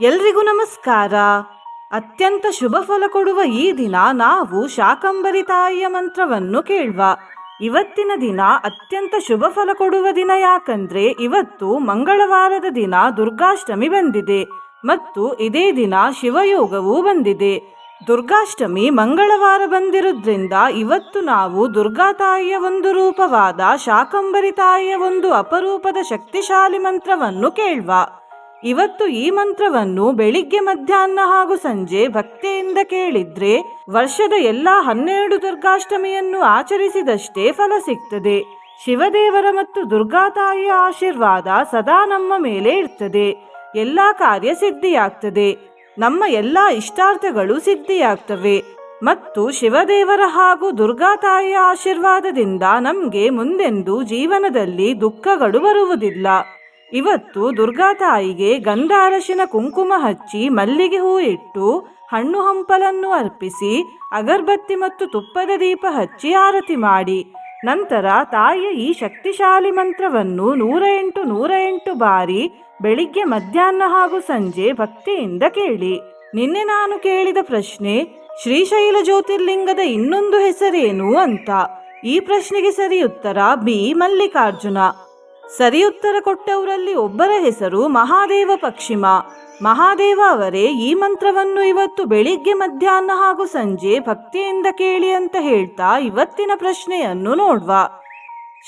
ಎಲ್ರಿಗೂ ನಮಸ್ಕಾರ. ಅತ್ಯಂತ ಶುಭ ಫಲ ಕೊಡುವ ಈ ದಿನ ನಾವು ಶಾಕಂಬರಿ ತಾಯಿಯ ಮಂತ್ರವನ್ನು ಕೇಳುವ. ಇವತ್ತಿನ ದಿನ ಅತ್ಯಂತ ಶುಭ ಫಲ ಕೊಡುವ ದಿನ ಯಾಕಂದ್ರೆ ಇವತ್ತು ಮಂಗಳವಾರದ ದಿನ ದುರ್ಗಾಷ್ಟಮಿ ಬಂದಿದೆ. ಮತ್ತು ಇದೇ ದಿನ ಶಿವಯೋಗವೂ ಬಂದಿದೆ. ದುರ್ಗಾಷ್ಟಮಿ ಮಂಗಳವಾರ ಬಂದಿರೋದ್ರಿಂದ ಇವತ್ತು ನಾವು ದುರ್ಗಾ ತಾಯಿಯ ಒಂದು ರೂಪವಾದ ಶಾಕಂಬರಿ ತಾಯಿಯ ಒಂದು ಅಪರೂಪದ ಶಕ್ತಿಶಾಲಿ ಮಂತ್ರವನ್ನು ಕೇಳುವ. ಇವತ್ತು ಈ ಮಂತ್ರವನ್ನು ಬೆಳಿಗ್ಗೆ, ಮಧ್ಯಾಹ್ನ ಹಾಗೂ ಸಂಜೆ ಭಕ್ತಿಯಿಂದ ಕೇಳಿದ್ರೆ ವರ್ಷದ ಎಲ್ಲಾ ಹನ್ನೆರಡು ದುರ್ಗಾಷ್ಟಮಿಯನ್ನು ಆಚರಿಸಿದಷ್ಟೇ ಫಲ ಸಿಗ್ತದೆ. ಶಿವದೇವರ ಮತ್ತು ದುರ್ಗಾತಾಯಿಯ ಆಶೀರ್ವಾದ ಸದಾ ನಮ್ಮ ಮೇಲೆ ಇರ್ತದೆ. ಎಲ್ಲಾ ಕಾರ್ಯ ಸಿದ್ಧಿಯಾಗ್ತದೆ. ನಮ್ಮ ಎಲ್ಲಾ ಇಷ್ಟಾರ್ಥಗಳು ಸಿದ್ಧಿಯಾಗ್ತವೆ. ಮತ್ತು ಶಿವದೇವರ ಹಾಗೂ ದುರ್ಗಾತಾಯಿಯ ಆಶೀರ್ವಾದದಿಂದ ನಮಗೆ ಮುಂದೆಂದು ಜೀವನದಲ್ಲಿ ದುಃಖಗಳು ಬರುವುದಿಲ್ಲ. ಇವತ್ತು ದುರ್ಗಾ ತಾಯಿಗೆ ಗಂಧ ಅರಶಿನ ಕುಂಕುಮ ಹಚ್ಚಿ ಮಲ್ಲಿಗೆ ಹೂ ಇಟ್ಟು ಹಣ್ಣು ಹಂಪಲನ್ನು ಅರ್ಪಿಸಿ ಅಗರ್ಬತ್ತಿ ಮತ್ತು ತುಪ್ಪದ ದೀಪ ಹಚ್ಚಿ ಆರತಿ ಮಾಡಿ. ನಂತರ ತಾಯಿಯ ಈ ಶಕ್ತಿಶಾಲಿ ಮಂತ್ರವನ್ನು ನೂರ ಎಂಟು ನೂರ ಎಂಟು ಬಾರಿ ಬೆಳಿಗ್ಗೆ ಮಧ್ಯಾಹ್ನ ಹಾಗೂ ಸಂಜೆ ಭಕ್ತಿಯಿಂದ ಕೇಳಿ. ನಿನ್ನೆ ನಾನು ಕೇಳಿದ ಪ್ರಶ್ನೆ ಶ್ರೀಶೈಲ ಜ್ಯೋತಿರ್ಲಿಂಗದ ಇನ್ನೊಂದು ಹೆಸರೇನು ಅಂತ? ಈ ಪ್ರಶ್ನೆಗೆ ಸರಿ ಉತ್ತರ ಬಿ ಮಲ್ಲಿಕಾರ್ಜುನ. ಸರಿ ಉತ್ತರ ಕೊಟ್ಟವರಲ್ಲಿ ಒಬ್ಬರ ಹೆಸರು ಮಹಾದೇವ ಪಕ್ಷಿಮ. ಮಹಾದೇವ ಅವರೇ ಈ ಮಂತ್ರವನ್ನು ಇವತ್ತು ಬೆಳಿಗ್ಗೆ, ಮಧ್ಯಾಹ್ನ ಹಾಗೂ ಸಂಜೆ ಭಕ್ತಿಯಿಂದ ಕೇಳಿ ಅಂತ ಹೇಳ್ತಾ ಇವತ್ತಿನ ಪ್ರಶ್ನೆಯನ್ನು ನೋಡ್ವ.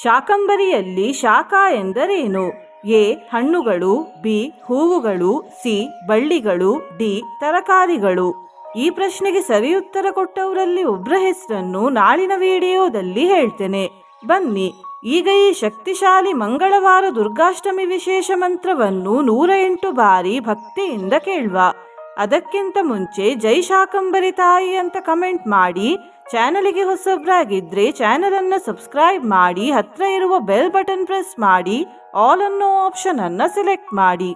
ಶಾಕಂಬರಿಯಲ್ಲಿ ಶಾಖ ಎಂದರೇನು? ಎ. ಹಣ್ಣುಗಳು, ಬಿ. ಹೂವುಗಳು, ಸಿ. ಬಳ್ಳಿಗಳು, ಡಿ. ತರಕಾರಿಗಳು. ಈ ಪ್ರಶ್ನೆಗೆ ಸರಿ ಉತ್ತರ ಕೊಟ್ಟವರಲ್ಲಿ ಒಬ್ಬರ ಹೆಸರನ್ನು ನಾಳಿನ ವಿಡಿಯೋದಲ್ಲಿ ಹೇಳ್ತೇನೆ. ಬನ್ನಿ. ಈಗ ಈ ಶಕ್ತಿಶಾಲಿ ಮಂಗಳವಾರ ದುರ್ಗಾಷ್ಟಮಿ ವಿಶೇಷ ಮಂತ್ರವನ್ನು ನೂರ ಎಂಟು ಬಾರಿ ಭಕ್ತಿಯಿಂದ ಕೇಳುವ. ಅದಕ್ಕಿಂತ ಮುಂಚೆ ಜೈ ಶಾಕಂಬರಿ ತಾಯಿ ಅಂತ ಕಮೆಂಟ್ ಮಾಡಿ, ಚಾನಲಿಗೆ ಹೊಸಬ್ರಾಗಿದ್ರೆ ಚಾನಲ್ ಅನ್ನ ಸಬ್ಸ್ಕ್ರೈಬ್ ಮಾಡಿ, ಹತ್ರ ಇರುವ ಬೆಲ್ ಬಟನ್ ಪ್ರೆಸ್ ಮಾಡಿ, ಆಲ್ ಅನ್ನೋ ಆಪ್ಷನ್ ಅನ್ನ ಸೆಲೆಕ್ಟ್ ಮಾಡಿ.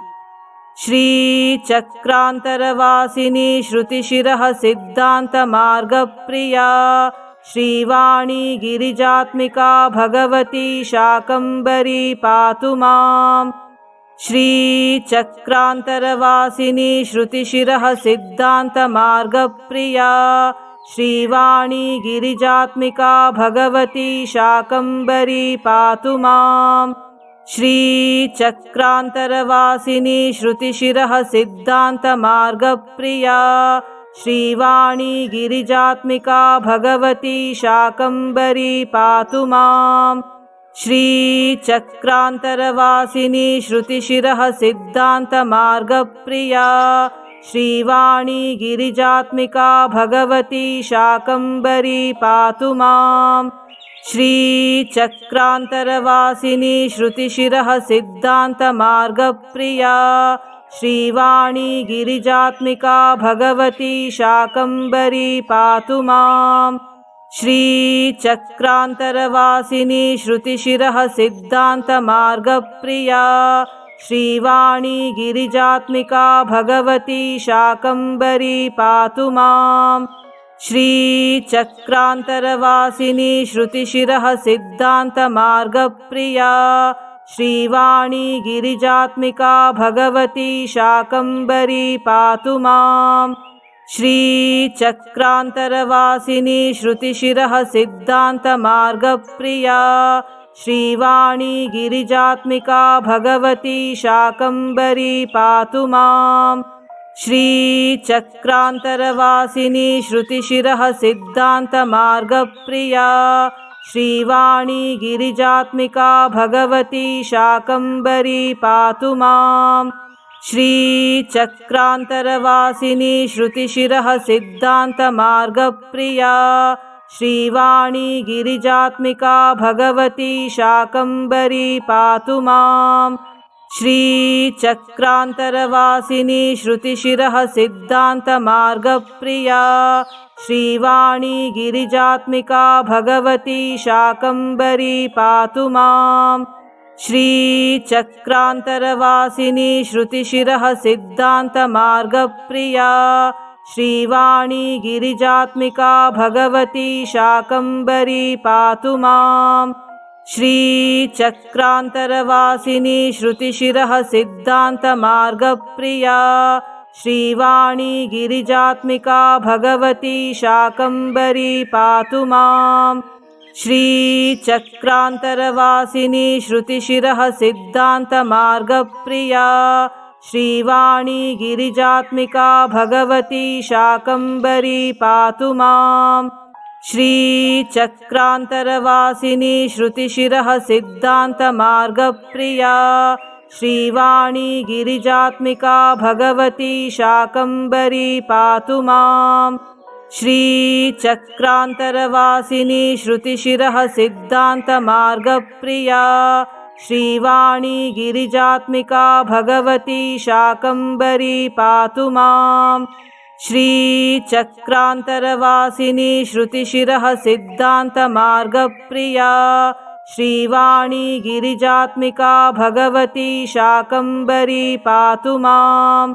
ಶ್ರೀ ಚಕ್ರಾಂತರವಾಸಿನಿ ಶ್ರುತಿಶಿರಃ ಸಿದ್ಧಾಂತ ಮಾರ್ಗಪ್ರಿಯ. ಶ್ರೀವಾಣಿ ಗಿರಿಜಾತ್ಮಿಕಾ ಭಗವತಿ ಶಾಕಂಬರಿ ಪಾತು ಮಾಂ ಶ್ರೀ ಚಕ್ರಾಂತರವಾಸಿನಿ ಶ್ರುತಿಶಿರಃ ಸಿದ್ಧಾಂತ ಮಾರ್ಗಪ್ರಿಯ ಶ್ರೀವಾಣಿ ಗಿರಿಜಾತ್ಮಿಕಾ ಭಗವತಿ ಶಾಕಂಬರಿ ಪಾತು ಮಾಂ ಶ್ರೀ ಚಕ್ರಾಂತರವಾಸಿನಿ ಶ್ರುತಿಶಿರಃ ಸಿದ್ಧಾಂತ ಮಾರ್ಗಪ್ರಿಯ ಶ್ರೀವಾಣಿ ಗಿರಿಜಾತ್ಮಿಕಾ ಭಗವತಿ ಶಾಕಂಬರಿ ಪಾತು ಮಾಂ ಶ್ರೀ ಚಕ್ರಾಂತರವಾಸಿನಿ ಶ್ರುತಿಶಿರಃ ಸಿದ್ಧಾಂತ ಮಾರ್ಗಪ್ರಿಯ ಶ್ರೀವಾಣಿ ಗಿರಿಜಾತ್ಮಿಕಾ ಭಗವತಿ श्रीवाणी गिरिजात्मिका भगवती शाकम्बरी पातु माम्। श्रीचक्रान्तरवासिनी श्रुतिशिरः सिद्धान्तमार्गप्रिया। श्रीवाणी गिरिजात्मिका भगवती शाकम्बरी पातु माम्। श्रीचक्रान्तरवासिनी श्रुतिशिरः सिद्धान्तमार्गप्रिया। ಮಾರ್ಗಪ್ರಿಯ ಶ್ರೀವಾಣಿ ಗಿರಿಜಾತ್ಮಿಕಾ ಭಗವತಿ ಶಾಕಂಬರಿ ಪಾತು ಮಾಂ ಶ್ರೀ ಚಕ್ರಾಂತರವಾಸಿನಿ ಶ್ರುತಿಶಿರಃ ಸಿದ್ಧಾಂತ ಮಾರ್ಗಪ್ರಿಯ ಶ್ರೀವಾಣಿ ಗಿರಿಜಾತ್ಮಿಕಾ ಭಗವತಿ ಶಾಕಂಬರಿ ಪಾತು ಮಾಂ श्रीवाणी गिरिजात्मिका भगवती शाकम्बरी पातु माम्। श्रीचक्रान्तरवासिनी श्रुतिशिरः सिद्धान्तमार्गप्रिया। श्रीवाणी गिरिजात्मिका भगवती शाकम्बरी पातु माम्। श्रीचक्रान्तरवासिनी श्रुतिशिरः सिद्धान्तमार्गप्रिया श्रीवाणी गिरिजात्मिका भगवती शाकम्बरी पातु माम्। श्रीचक्रान्तरवासिनी श्रुतिशिरः सिद्धान्तमार्गप्रिया श्रीवाणी गिरिजात्मिका भगवती शाकम्बरी पातु माम्। श्रीचक्रान्तरवासिनी श्रुतिशिरः सिद्धान्तमार्गप्रिया श्रीवाणी गिरिजात्मिका भगवती शाकम्बरी पातु माम्। श्रीचक्रान्तरवासिनी श्रुतिशिरः सिद्धान्तमार्गप्रिया श्रीवाणी गिरिजात्मिका भगवती शाकम्बरी पातु माम्। श्रीचक्रान्तरवासिनी श्रुतिशिरः सिद्धान्तमार्गप्रिया श्रीवाणी गिरिजात्मिका भगवती शाकम्बरी पातु माम्। श्रीचक्रान्तरवासिनी श्रुतिशिरः सिद्धान्तमार्गप्रिया श्रीवाणी गिरिजात्मिका भगवती शाकम्बरी पातु माम् श्रीचक्रान्तरवासिनी श्रुतिशिरः सिद्धान्तमार्गप्रिया श्रीवाणी गिरिजात्मिका भगवती शाकम्बरी पातु माम्।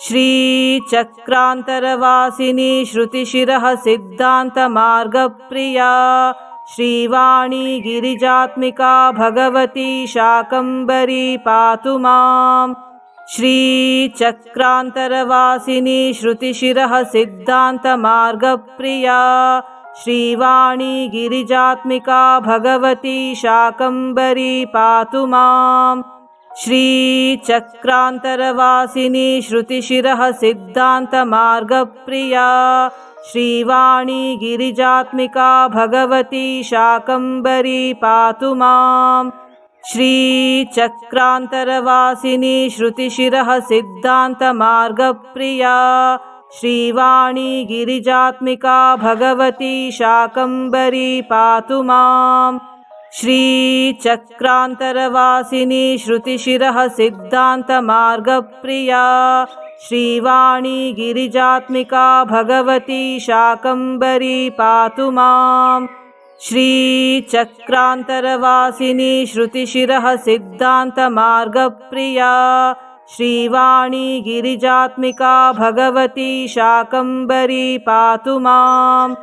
श्रीचक्रान्तरवासिनी श्रुतिशिरः सिद्धान्तमार्गप्रिया श्रीवाणी गिरिजात्मिका भगवती शाकम्बरी पातु माम् श्रीचक्रान्तरवासिनी श्रुतिशिरः सिद्धान्तमार्गप्रिया श्रीवाणी गिरिजात्मिका भगवती शाकम्बरी पातु माम्। श्रीचक्रान्तरवासिनी श्रुतिशिरः सिद्धान्तमार्गप्रिया श्रीवाणी गिरिजात्मिका भगवती शाकम्बरी पातु माम् श्रीचक्रान्तरवासिनी श्रुतिशिरः सिद्धान्तमार्गप्रिया श्रीवाणी गिरिजात्मिका भगवती शाकम्बरी पातु माम्। श्रीचक्रान्तरवासिनी श्रुतिशिरः सिद्धान्तमार्गप्रिया श्रीवाणी गिरिजात्मिका भगवती शाकम्बरी पातु माम् श्रीचक्रान्तरवासिनी श्रुतिशिरः सिद्धान्तमार्गप्रिया श्रीवाणी गिरिजात्मिका भगवती शाकम्बरी पातु माम्।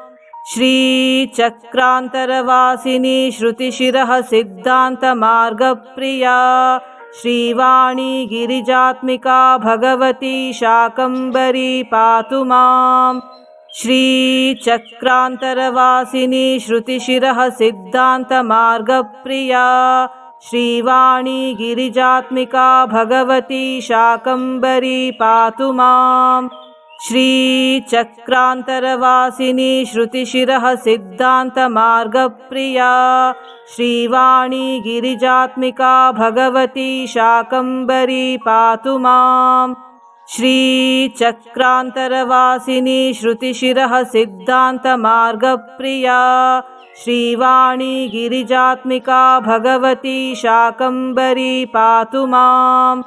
श्रीचक्रान्तरवासिनी श्रुतिशिरः सिद्धान्तमार्गप्रिया श्रीवाणी गिरिजात्मिका भगवती शाकम्बरी पातु माम् श्रीचक्रान्तरवासिनी श्रुतिशिरः सिद्धान्तमार्गप्रिया श्रीवाणी गिरिजात्मिका भगवती शाकम्बरी पातु माम्। श्रीचक्रान्तरवासिनी श्रुतिशिरः सिद्धान्तमार्गप्रिया श्रीवाणी गिरिजात्मिका भगवती शाकम्बरी पातु माम् श्रीचक्रान्तरवासिनी श्रुतिशिरः सिद्धान्तमार्गप्रिया श्रीवाणी गिरिजात्मिका भगवती शाकम्बरी पातु माम्।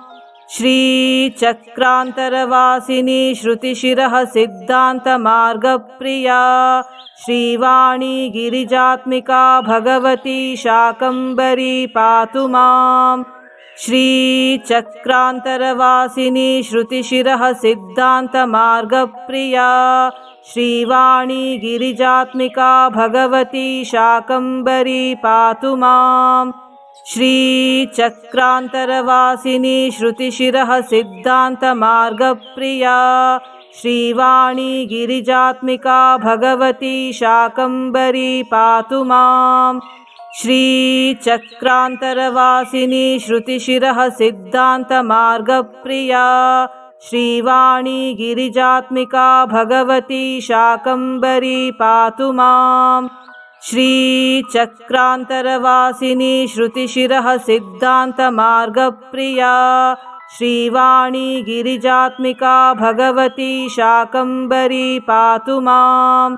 श्रीचक्रान्तरवासिनी श्रुतिशिरः सिद्धान्तमार्गप्रिया श्रीवाणी गिरिजात्मिका भगवती शाकम्बरी पातु माम् श्रीचक्रान्तरवासिनी श्रुतिशिरः सिद्धान्तमार्गप्रिया श्रीवाणी गिरिजात्मिका भगवती शाकम्बरी पातु माम्। श्रीचक्रान्तरवासिनी श्रुतिशिरः सिद्धान्तमार्गप्रिया श्रीवाणी गिरिजात्मिका भगवती शाकम्बरी पातु माम् श्रीचक्रान्तरवासिनी श्रुतिशिरः सिद्धान्तमार्गप्रिया श्रीवाणी गिरिजात्मिका भगवती शाकम्बरी पातु माम्। श्रीचक्रान्तरवासिनी श्रुतिशिरः सिद्धान्तमार्गप्रिया श्रीवाणी गिरिजात्मिका भगवती शाकम्बरी पातु माम्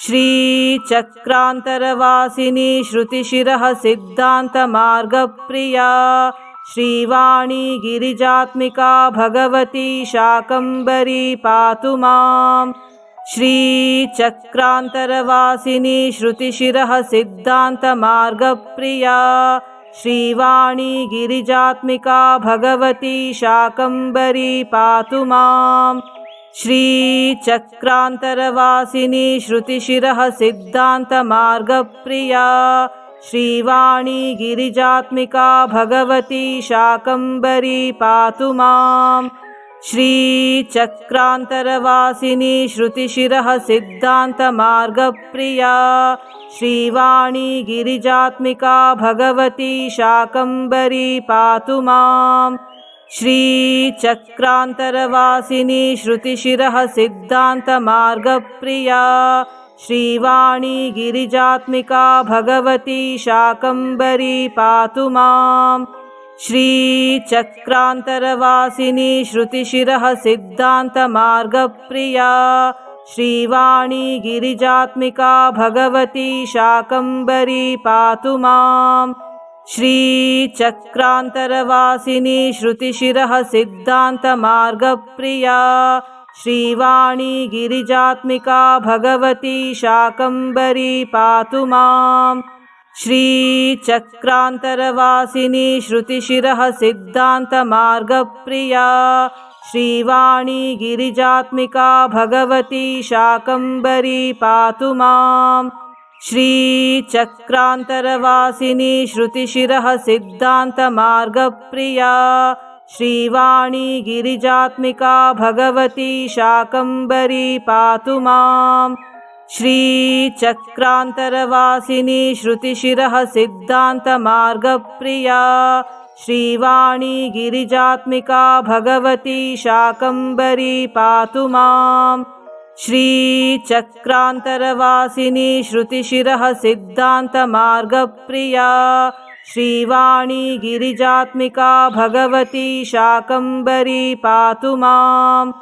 श्रीचक्रान्तरवासिनी श्रुतिशिरः सिद्धान्तमार्गप्रिया श्रीवाणी गिरिजात्मिका भगवती शाकम्बरी पातु माम्। श्रीचक्रान्तरवासिनी श्रुतिशिरः सिद्धान्तमार्गप्रिया श्रीवाणी गिरिजात्मिका भगवती शाकम्बरी पातु माम् श्रीचक्रान्तरवासिनी श्रुतिशिरः सिद्धान्तमार्गप्रिया श्रीवाणी गिरिजात्मिका भगवती शाकम्बरी पातु माम्। श्रीचक्रान्तरवासिनी श्रुतिशिरः सिद्धान्तमार्गप्रिया श्रीवाणी गिरिजात्मिका भगवती शाकम्बरी पातु माम् श्रीचक्रान्तरवासिनी श्रुतिशिरः सिद्धान्तमार्गप्रिया श्रीवाणी गिरिजात्मिका भगवती शाकम्बरी पातु माम्। श्रीचक्रान्तरवासिनी श्रुतिशिरः सिद्धान्तमार्गप्रिया श्रीवाणी गिरिजात्मिका भगवती शाकम्बरी पातु माम् श्रीचक्रान्तरवासिनी श्रुतिशिरः सिद्धान्तमार्गप्रिया श्रीवाणी गिरिजात्मिका भगवती शाकम्बरी पातु माम् श्रीचक्रान्तरवासिनी श्रुतिशिरः सिद्धान्तमार्गप्रिया श्रीवाणी गिरिजात्मिका भगवती शाकम्बरी पातु माम् श्रीचक्रान्तरवासिनी श्रुतिशिरः सिद्धान्तमार्गप्रिया श्रीवाणी गिरिजात्मिका भगवती शाकम्बरी पातु माम्। श्रीचक्रान्तरवासिनी श्रुतिशिरः सिद्धान्तमार्गप्रिया श्रीवाणी गिरिजात्मिका भगवती शाकम्बरी पातु माम् श्रीचक्रान्तरवासिनी श्रुतिशिरः सिद्धान्तमार्गप्रिया श्रीवाणी गिरिजात्मिका भगवती शाकम्बरी पातु माम्।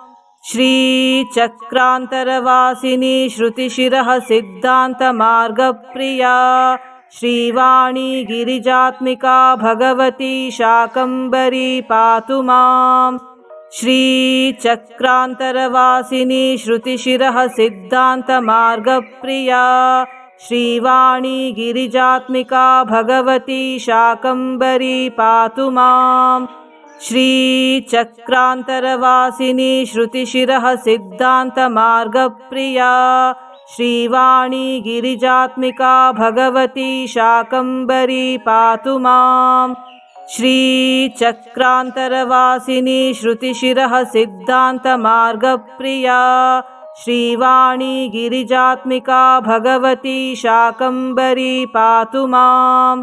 श्रीचक्रान्तरवासिनी श्रुतिशिरः सिद्धान्तमार्गप्रिया श्रीवाणी गिरिजात्मिका भगवती शाकम्बरी पातु माम् श्रीचक्रान्तरवासिनी श्रुतिशिरः सिद्धान्तमार्गप्रिया श्रीवाणी गिरिजात्मिका भगवती शाकम्बरी पातु माम्। श्रीचक्रान्तरवासिनी श्रुतिशिरः सिद्धान्तमार्गप्रिया श्रीवाणी गिरिजात्मिका भगवती शाकम्बरी पातु माम् श्रीचक्रान्तरवासिनी श्रुतिशिरः सिद्धान्तमार्गप्रिया श्रीवाणी गिरिजात्मिका भगवती शाकम्बरी पातु माम्।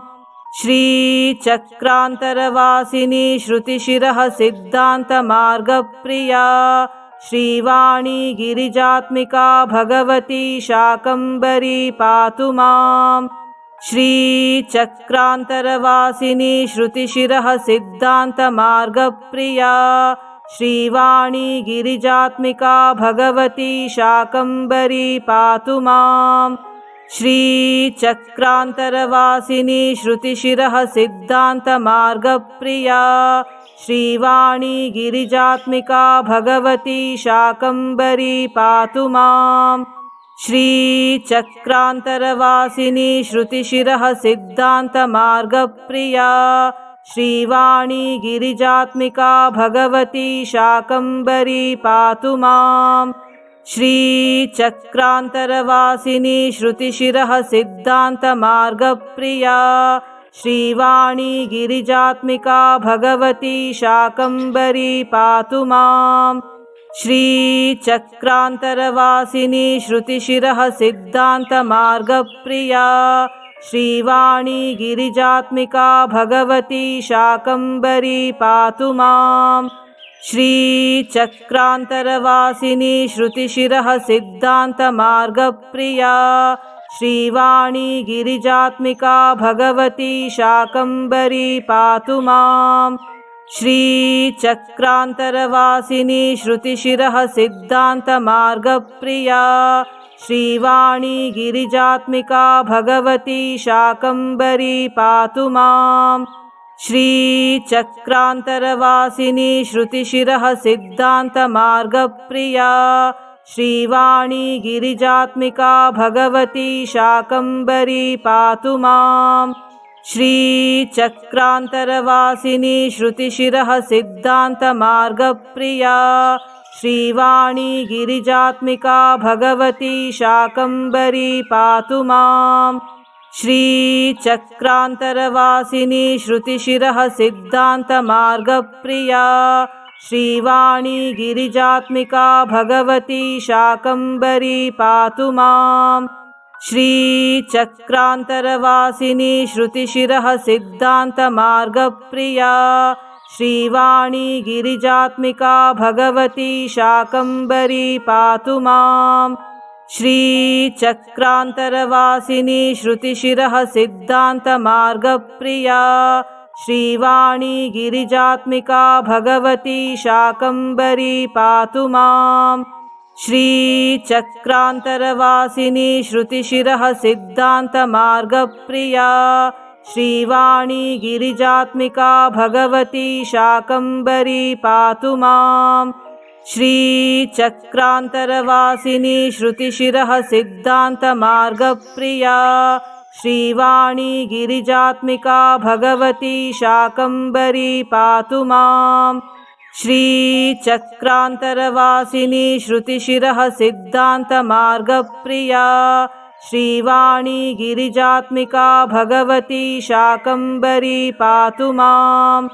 श्रीचक्रान्तरवासिनी श्रुतिशिरः सिद्धान्तमार्गप्रिया श्रीवाणी गिरिजात्मिका भगवती शाकम्बरी पातु माम् श्रीचक्रान्तरवासिनी श्रुतिशिरः सिद्धान्तमार्गप्रिया श्रीवाणी गिरिजात्मिका भगवती शाकम्बरी पातु माम्। श्रीचक्रान्तरवासिनी श्रुतिशिरः सिद्धान्तमार्गप्रिया श्रीवाणी गिरिजात्मिका भगवती शाकम्बरी पातु माम् श्रीचक्रान्तरवासिनी श्रुतिशिरः सिद्धान्तमार्गप्रिया श्रीवाणी गिरिजात्मिका भगवती शाकम्बरी पातु माम्। श्रीचक्रान्तरवासिनी श्रुतिशिरः सिद्धान्तमार्गप्रिया श्रीवाणी गिरिजात्मिका भगवती शाकम्बरी पातु माम् श्रीचक्रान्तरवासिनी श्रुतिशिरः सिद्धान्तमार्गप्रिया श्रीवाणी गिरिजात्मिका भगवती शाकम्बरी पातु माम्। श्रीचक्रान्तरवासिनी श्रुतिशिरः सिद्धान्तमार्गप्रिया श्रीवाणी गिरिजात्मिका भगवती शाकम्बरी पातु माम् श्रीचक्रान्तरवासिनी श्रुतिशिरः सिद्धान्तमार्गप्रिया श्रीवाणी गिरिजात्मिका भगवती शाकम्बरी पातु माम्। श्रीचक्रान्तरवासिनी श्रुतिशिरः सिद्धान्तमार्गप्रिया श्रीवाणी गिरिजात्मिका भगवती शाकम्बरी पातु माम् श्रीचक्रान्तरवासिनी श्रुतिशिरः सिद्धान्तमार्गप्रिया श्रीवाणी गिरिजात्मिका भगवती शाकम्बरी पातु माम्। श्रीचक्रान्तरवासिनी श्रुतिशिरः सिद्धान्तमार्गप्रिया श्रीवाणी गिरिजात्मिका भगवती शाकम्बरी पातु माम् श्रीचक्रान्तरवासिनी श्रुतिशिरः सिद्धान्तमार्गप्रिया श्रीवाणी गिरिजात्मिका भगवती शाकम्बरी पातु माम्। श्रीचक्रान्तरवासिनी श्रुतिशिरः सिद्धान्तमार्गप्रिया श्रीवाणी गिरिजात्मिका भगवती शाकम्बरी पातु माम् श्रीचक्रान्तरवासिनी श्रुतिशिरः सिद्धान्तमार्गप्रिया श्रीवाणी गिरिजात्मिका भगवती शाकम्बरी पातु माम्। श्रीचक्रान्तरवासिनी श्रुतिशिरः सिद्धान्तमार्गप्रिया श्रीवाणी गिरिजात्मिका भगवती शाकम्बरी पातु माम् श्रीचक्रान्तरवासिनी श्रुतिशिरः सिद्धान्तमार्गप्रिया श्रीवाणी गिरिजात्मिका भगवती शाकम्बरी पातु माम्।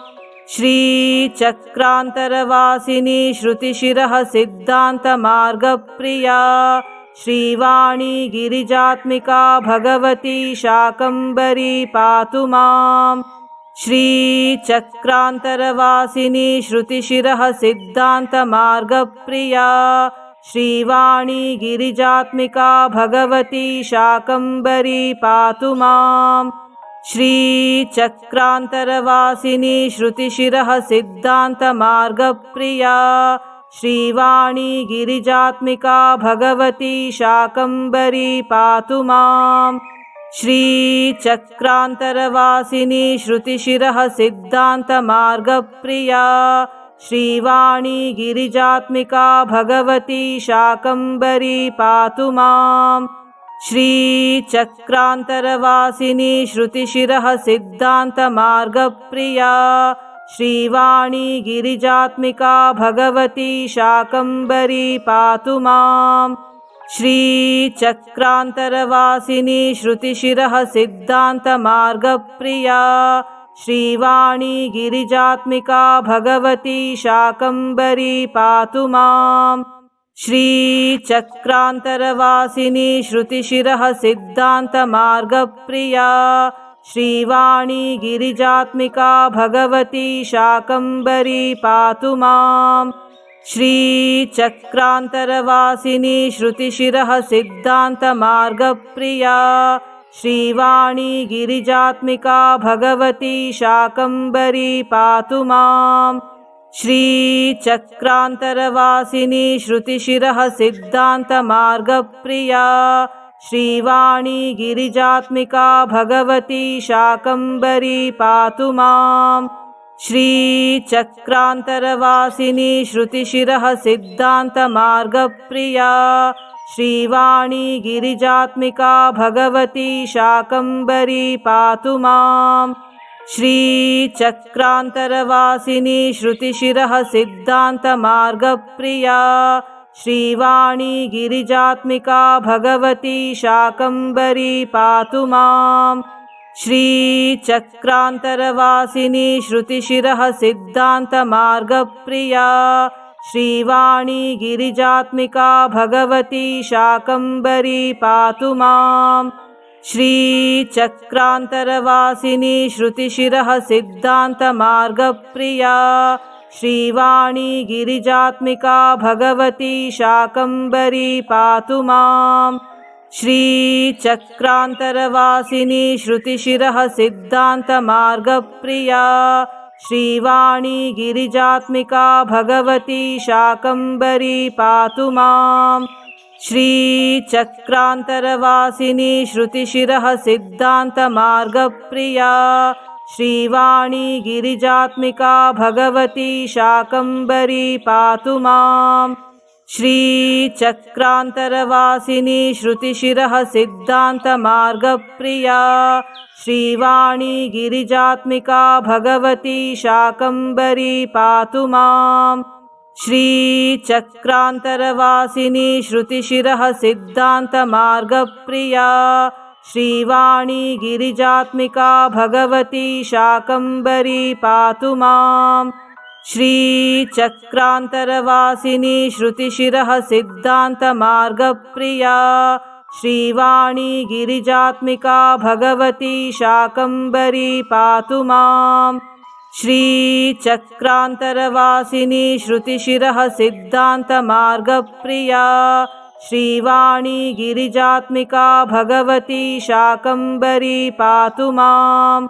श्रीचक्रान्तरवासिनी श्रुतिशिरः सिद्धान्तमार्गप्रिया श्रीवाणी गिरिजात्मिका भगवती शाकम्बरी पातु माम् श्रीचक्रान्तरवासिनी श्रुतिशिरः सिद्धान्तमार्गप्रिया श्रीवाणी गिरिजात्मिका भगवती शाकम्बरी पातु माम्। श्रीचक्रान्तरवासिनी श्रुतिशिरः सिद्धान्तमार्गप्रिया श्रीवाणी गिरिजात्मिका भगवती शाकम्बरी पातु माम् श्रीचक्रान्तरवासिनी श्रुतिशिरः सिद्धान्तमार्गप्रिया श्रीवाणी गिरिजात्मिका भगवती शाकम्बरी पातु माम्। श्रीचक्रान्तरवासिनी श्रुतिशिरः सिद्धान्तमार्गप्रिया श्रीवाणी गिरिजात्मिका भगवती शाकम्बरी पातु माम् श्रीचक्रान्तरवासिनी श्रुतिशिरः सिद्धान्तमार्गप्रिया श्रीवाणी गिरिजात्मिका भगवती शाकम्बरी पातु माम्। श्रीचक्रान्तरवासिनी श्रुतिशिरः सिद्धान्तमार्गप्रिया श्रीवाणी गिरिजात्मिका भगवती शाकम्बरी पातु माम् श्रीचक्रान्तरवासिनी श्रुतिशिरः सिद्धान्तमार्गप्रिया श्रीवाणी गिरिजात्मिका भगवती शाकम्बरी पातु माम्। श्रीचक्रान्तरवासिनी श्रुतिशिरः सिद्धान्तमार्गप्रिया श्रीवाणी गिरिजात्मिका भगवती शाकम्बरी पातु माम् श्रीचक्रान्तरवासिनी श्रुतिशिरः सिद्धान्तमार्गप्रिया श्रीवाणी गिरिजात्मिका भगवती शाकम्बरी पातु माम्। श्रीचक्रान्तरवासिनी श्रुतिशिरः सिद्धान्तमार्गप्रिया श्रीवाणी गिरिजात्मिका भगवती शाकम्बरी पातु माम् श्रीचक्रान्तरवासिनी श्रुतिशिरः सिद्धान्तमार्गप्रिया श्रीवाणी गिरिजात्मिका भगवती शाकम्बरी पातु माम्। श्रीचक्रान्तरवासिनी श्रुतिशिरः सिद्धान्तमार्गप्रिया श्रीवाणी गिरिजात्मिका भगवती शाकम्बरी पातु माम् श्रीचक्रान्तरवासिनी श्रुतिशिरः सिद्धान्तमार्गप्रिया श्रीवाणी गिरिजात्मिका भगवती शाकम्बरी पातु माम्। श्रीचक्रान्तरवासिनी श्रुतिशिरः सिद्धान्तमार्गप्रिया श्रीवाणी गिरिजात्मिका भगवती शाकम्बरी पातु माम् श्रीचक्रान्तरवासिनी श्रुतिशिरः सिद्धान्तमार्गप्रिया श्रीवाणी गिरिजात्मिका भगवती शाकम्बरी पातु माम् श्रीचक्रान्तरवासिनी श्रुतिशिरः सिद्धान्तमार्गप्रिया श्रीवाणी गिरिजात्मिका भगवती शाकम्बरी पातु माम् श्रीचक्रान्तरवासिनी श्रुतिशिरः सिद्धान्तमार्गप्रिया श्रीवाणी गिरिजात्मिका भगवती शाकम्बरी पातु माम्। श्रीचक्रान्तरवासिनी श्रुतिशिरः सिद्धान्तमार्गप्रिया श्रीवाणी गिरिजात्मिका भगवती शाकम्बरी पातु माम्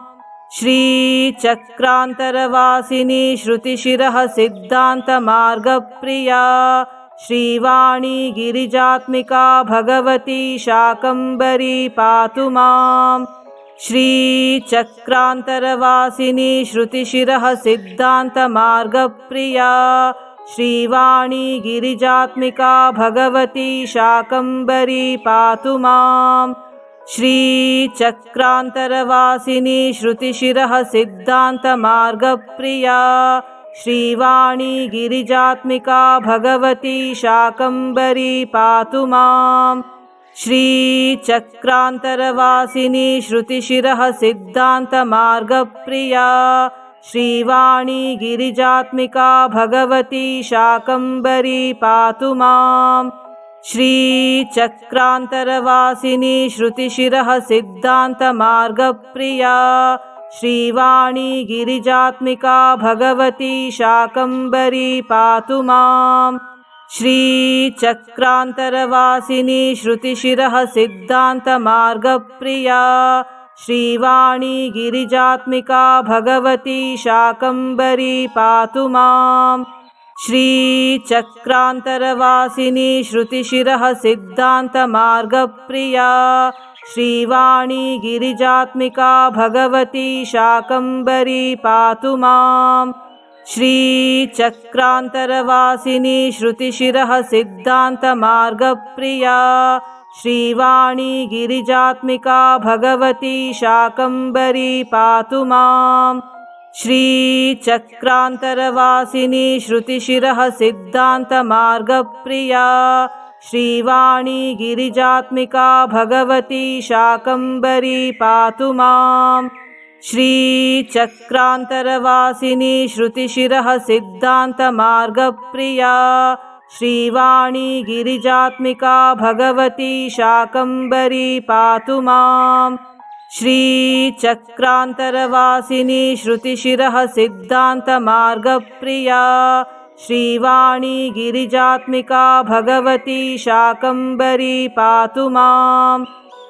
श्रीचक्रान्तरवासिनी श्रुतिशिरः सिद्धान्तमार्गप्रिया श्रीवाणी गिरिजात्मिका भगवती शाकम्बरी पातु माम्। श्रीचक्रान्तरवासिनी श्रुतिशिरः सिद्धान्तमार्गप्रिया श्रीवाणी गिरिजात्मिका भगवती शाकम्बरी पातु माम् श्रीचक्रान्तरवासिनी श्रुतिशिरः सिद्धान्तमार्गप्रिया श्रीवाणी गिरिजात्मिका भगवती शाकम्बरी पातु माम्। श्रीचक्रान्तरवासिनी श्रुतिशिरः सिद्धान्तमार्गप्रिया श्रीवाणी गिरिजात्मिका भगवती शाकम्बरी पातु माम् श्रीचक्रान्तरवासिनी श्रुतिशिरः सिद्धान्तमार्गप्रिया श्रीवाणी गिरिजात्मिका भगवती शाकम्बरी पातु माम्। श्रीचक्रान्तरवासिनी श्रुतिशिरः सिद्धान्तमार्गप्रिया श्रीवाणी गिरिजात्मिका भगवती शाकम्बरी पातु माम् श्रीचक्रान्तरवासिनी श्रुतिशिरः सिद्धान्तमार्गप्रिया श्रीवाणी गिरिजात्मिका भगवती शाकम्बरी पातु माम्। श्रीचक्रान्तरवासिनी श्रुतिशिरः सिद्धान्तमार्गप्रिया श्रीवाणी गिरिजात्मिका भगवती शाकम्बरी पातु माम् श्रीचक्रान्तरवासिनी श्रुतिशिरः सिद्धान्तमार्गप्रिया श्रीवाणी गिरिजात्मिका भगवती शाकम्बरी पातु माम्। श्रीचक्रान्तरवासिनी श्रुतिशिरः सिद्धान्तमार्गप्रिया श्रीवाणी गिरिजात्मिका भगवती शाकम्बरी पातु माम् श्रीचक्रान्तरवासिनी श्रुतिशिरः सिद्धान्तमार्गप्रिया श्रीवाणी गिरिजात्मिका भगवती शाकम्बरी पातु माम्।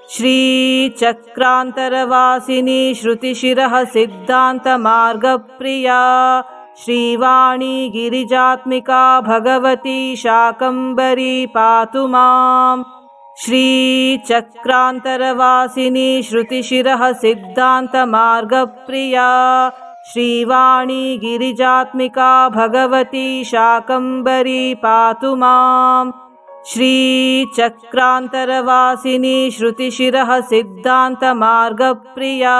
श्रीचक्रान्तरवासिनी श्रुतिशिरः सिद्धान्तमार्गप्रिया श्रीवाणी गिरिजात्मिका भगवती शाकम्बरी पातु माम् श्रीचक्रान्तरवासिनी श्रुतिशिरः सिद्धान्तमार्गप्रिया श्रीवाणी गिरिजात्मिका भगवती शाकम्बरी पातु माम्। श्रीचक्रान्तरवासिनी श्रुतिशिरः सिद्धान्तमार्गप्रिया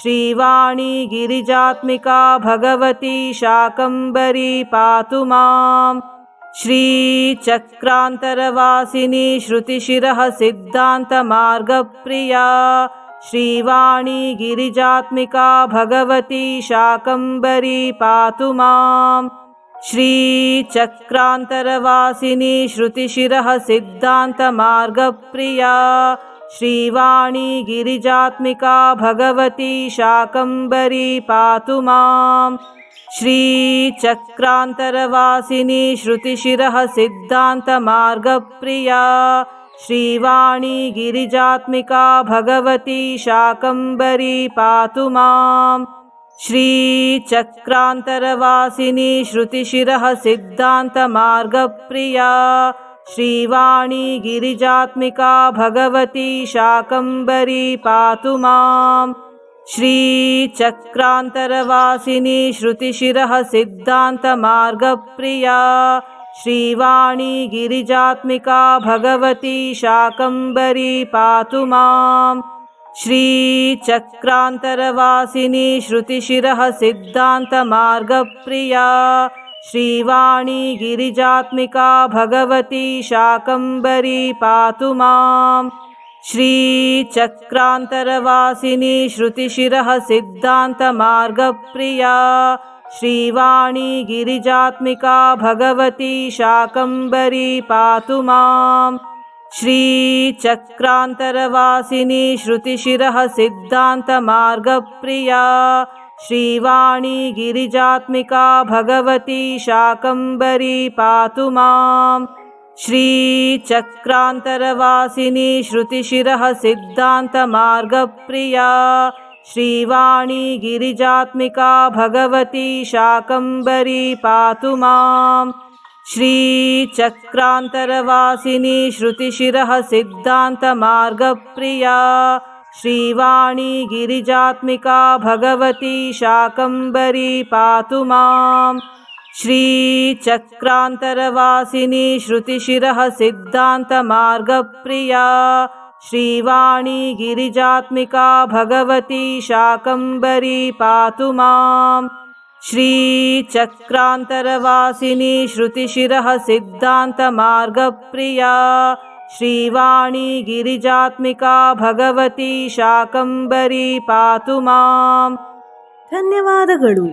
श्रीवाणी गिरिजात्मिका भगवती शाकम्बरी पातु माम् श्रीचक्रान्तरवासिनी श्रुतिशिरः सिद्धान्तमार्गप्रिया श्रीवाणी गिरिजात्मिका भगवती शाकम्बरी पातु माम्। श्रीचक्रान्तरवासिनी श्रुतिशिरः सिद्धान्तमार्गप्रिया श्रीवाणी गिरिजात्मिका भगवती शाकम्बरी पातु माम् श्रीचक्रान्तरवासिनी श्रुतिशिरः सिद्धान्तमार्गप्रिया श्रीवाणी गिरिजात्मिका भगवती शाकम्बरी पातु माम्। श्रीचक्रान्तरवासिनी श्रुतिशिरः सिद्धान्तमार्गप्रिया श्रीवाणी गिरिजात्मिका भगवती शाकम्बरी पातु माम् श्रीचक्रान्तरवासिनी श्रुतिशिरः सिद्धान्तमार्गप्रिया श्रीवाणी गिरिजात्मिका भगवती शाकम्बरी पातु माम्। श्रीचक्रान्तरवासिनी श्रुतिशिरः सिद्धान्तमार्गप्रिया श्रीवाणी गिरिजात्मिका भगवती शाकम्बरी पातु माम् श्रीचक्रान्तरवासिनी श्रुतिशिरः सिद्धान्तमार्गप्रिया श्रीवाणी गिरिजात्मिका भगवती शाकम्बरी पातु माम्। श्रीचक्रान्तरवासिनी श्रुतिशिरः सिद्धान्तमार्गप्रिया श्रीवाणी गिरिजात्मिका भगवती शाकम्बरी पातु माम् श्रीचक्रान्तरवासिनी श्रुतिशिरः सिद्धान्तमार्गप्रिया श्रीवाणी गिरिजात्मिका भगवती शाकम्बरी पातु माम्। श्रीचक्रान्तरवासिनी श्रुतिशिरः सिद्धान्तमार्गप्रिया श्रीवाणी गिरिजात्मिका भगवती शाकम्बरी पातु माम् श्रीचक्रान्तरवासिनी श्रुतिशिरः सिद्धान्तमार्गप्रिया श्रीवाणी गिरिजात्मिका भगवती शाकम्बरी पातु माम् श्रीचक्रान्तरवासिनी श्रुतिशिरः सिद्धान्तमार्गप्रिया श्रीवाणी गिरिजात्मिका भगवती शाकम्बरी पातु माम् ಧನ್ಯವಾದಗಳು